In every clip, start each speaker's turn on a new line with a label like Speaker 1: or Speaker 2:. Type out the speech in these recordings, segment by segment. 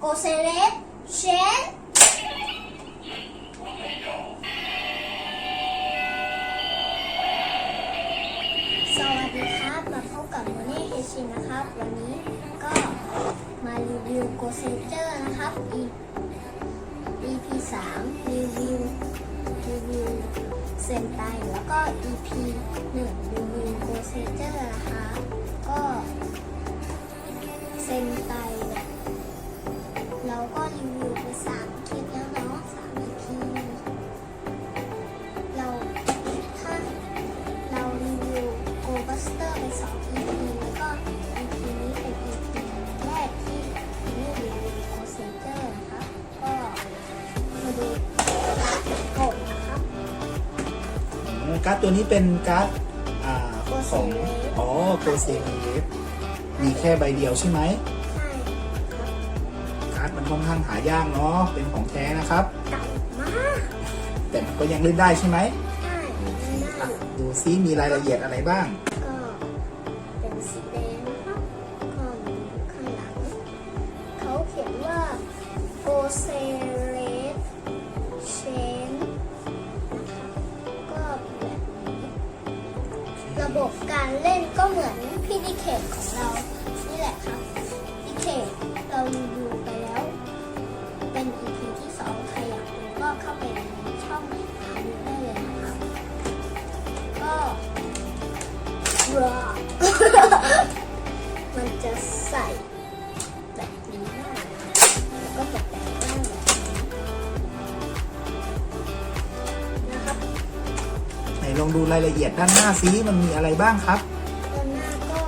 Speaker 1: โกเซเลสเชนสวัสดีครับ มาพบกับโมเน่เฮชินนะครับ วันนี้ก็มารีวิวโกเซเจอร์นะครับ E- EP 3รีวิวรีวิวเซนไตแล้วก็ EP 1รีวิวโกเซเจอร์นะคะ ก็เซนไต การ์ด
Speaker 2: ตัวนี้เป็นการ์ดอ่าของ
Speaker 1: Gosei Wave
Speaker 2: อ๋อโกเซเวฟมีแค่ใบเดียวใช่ไหม
Speaker 1: ใช่ครับ
Speaker 2: การ์ดมันค่อนข้างหายากเนาะเป็นของแท้นะครับ
Speaker 1: เก่ามาก
Speaker 2: แต่มันก็ยังเล่นได้ใช่ไหม
Speaker 1: ใช่ไม่ได้
Speaker 2: อะดูซิมีรายละเอียดอะไรบ้าง
Speaker 1: ก็เป็นสีแดงนะครับก็มีข้างหลังเขาเขียนว่าโกเซ ระบบการเล่นก็เหมือนพี่ดิเคทของเรา นี่แหละครับดิเคทเราดูไปแล้ว เป็น EP ที่สองใครอยากดูก็เข้าไปในช่องหาดูได้เลยนะครับ ก็รอ ล
Speaker 2: องดูรายละเอียดด้านหน้าซิมันมีอะไรบ้างครับ
Speaker 1: ด้านหน้าก็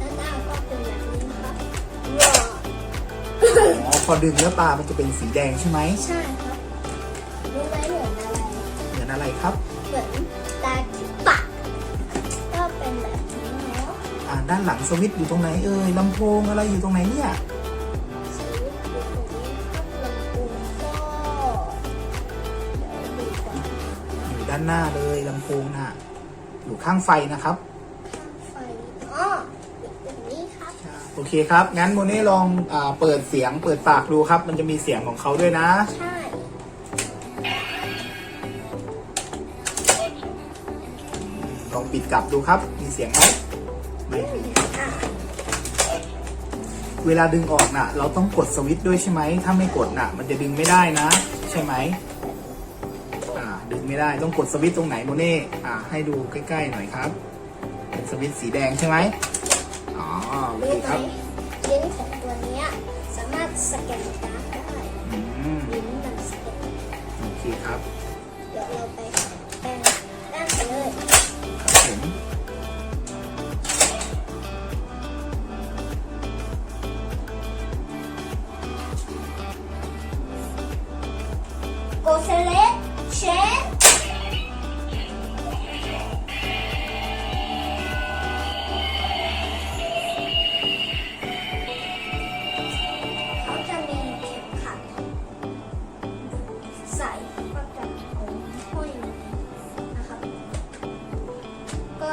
Speaker 1: ด้านหน้าก็เป็นแบบนี้นะครับรอ
Speaker 2: อ๋อพอดึงแล้วตามันจะเป็นสีแดงใช่ไหม
Speaker 1: ใช่ครับรู้ไหมเหมือนอะไร
Speaker 2: เหมือนอะไรครับ
Speaker 1: เหมือนตาที่ปากก็เป็นแบบนี้เนาะ
Speaker 2: อ่าด้านหลังสวิตช์อยู่ตรงไหนเอ่ยลำโพงอะไรอยู่ตรงไหนเนี่ย
Speaker 1: ด้า
Speaker 2: นหน้าเลยลำโพงน่ะ อยู่ข้างไฟนะครับ
Speaker 1: ข้างไฟอ๋ออยู่ตรงนี้ครับ
Speaker 2: โอเคครับ งั้นโมเน่ลองอาเปิดเสียงเปิดปากดูครับ มันจะมีเสียงของเขาด้วยนะ
Speaker 1: ใช่
Speaker 2: ลองปิดกลับดูครับ มีเสียงไหมไม่มี
Speaker 1: อะ
Speaker 2: เวลาดึงออกน่ะ เราต้องกดสวิตช์ด้วยใช่ไหม ถ้าไม่กดน่ะ มันจะดึงไม่ได้นะ ใช่ไหมอ่า ดึงไม่ได้ต้องกดสวิตช์ตรงไหนโมเน่อ่าให้ดูใกล้ๆหน่อยครับเป็นสวิตช์สีแดงใช่ไหมอ๋อโอเค
Speaker 1: รู้ไหม
Speaker 2: ครับ
Speaker 1: ลิ้นของตัวเนี้ยสามารถสแกนการ์ดได้
Speaker 2: อืม
Speaker 1: ลิ้นมันสแกน
Speaker 2: โอเคครับ
Speaker 1: เดี๋ยวเราไปแปลงด้านไปเลย
Speaker 2: ครับผม
Speaker 1: โกเซเลสเชน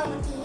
Speaker 1: ก็เมื่อ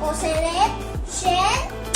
Speaker 1: โอ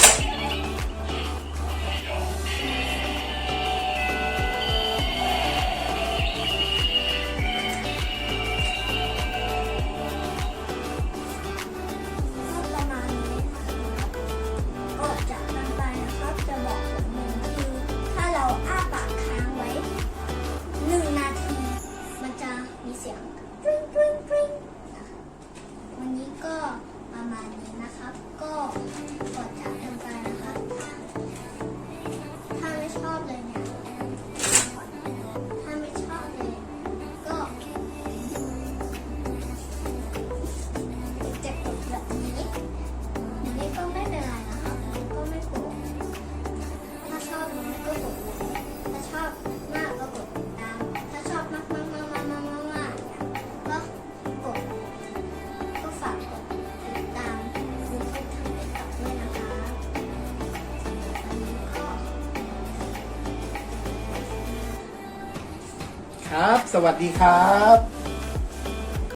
Speaker 2: ครับ สวัสดีครับ